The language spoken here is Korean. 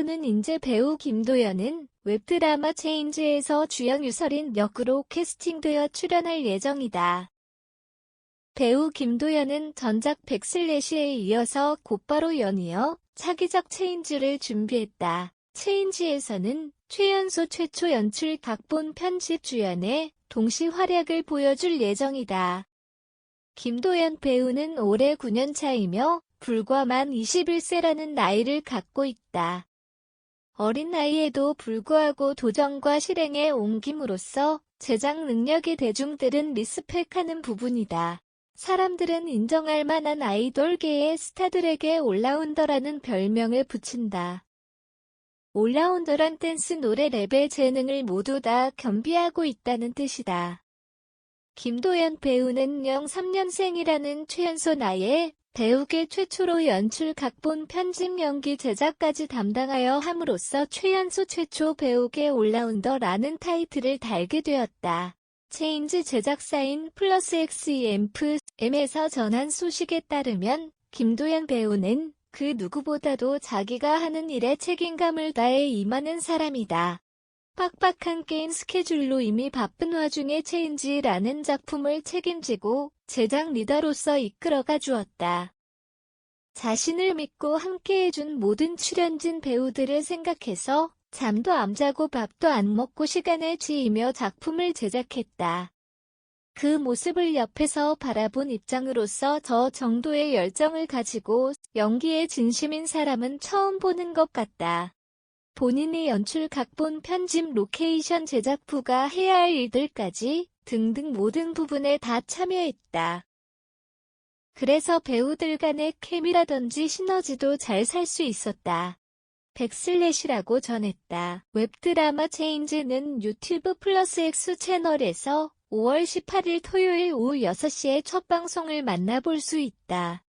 앞두는 인재 배우 김도연은 웹드라마 체인지에서 주연 유설인 역으로 캐스팅되어 출연할 예정이다. 배우 김도연은 전작 백슬래시에 이어서 곧바로 연이어 차기작 체인지를 준비했다. 체인지에서는 최연소 최초 연출 각본 편집 주연의 동시 활약을 보여줄 예정이다. 김도연 배우는 올해 9년 차이며 불과 만 21세라는 나이를 갖고 있다. 어린 나이에도 불구하고 도전과 실행에 옮김으로써 제작 능력이 대중들은 리스펙하는 부분이다. 사람들은 인정할 만한 아이돌계의 스타들에게 올라운더라는 별명을 붙인다. 올라운더란 댄스 노래 랩의 재능을 모두 다 겸비하고 있다는 뜻이다. 김도연 배우는 03년생이라는 최연소 나이에 배우계 최초로 연출 각본 편집 연기 제작까지 담당하여 함으로써 최연소 최초 배우계 올라운더라는 타이틀을 달게 되었다. 체인지 제작사인 플러스 XEM프 M에서 전한 소식에 따르면 김도연 배우는 그 누구보다도 자기가 하는 일에 책임감을 다해 임하는 사람이다. 빡빡한 게임 스케줄로 이미 바쁜 와중에 체인지라는 작품을 책임지고 제작 리더로서 이끌어가 주었다. 자신을 믿고 함께해준 모든 출연진 배우들을 생각해서 잠도 안 자고 밥도 안 먹고 시간을 지이며 작품을 제작했다. 그 모습을 옆에서 바라본 입장으로서 저 정도의 열정을 가지고 연기에 진심인 사람은 처음 보는 것 같다. 본인이 연출 각본 편집 로케이션 제작부가 해야 할 일들까지 등등 모든 부분에 다 참여했다. 그래서 배우들 간의 케미라든지 시너지도 잘 살 수 있었다. 백슬래시라고 전했다. 웹드라마 체인지는 유튜브 플러스 X 채널에서 5월 18일 토요일 오후 6시에 첫 방송을 만나볼 수 있다.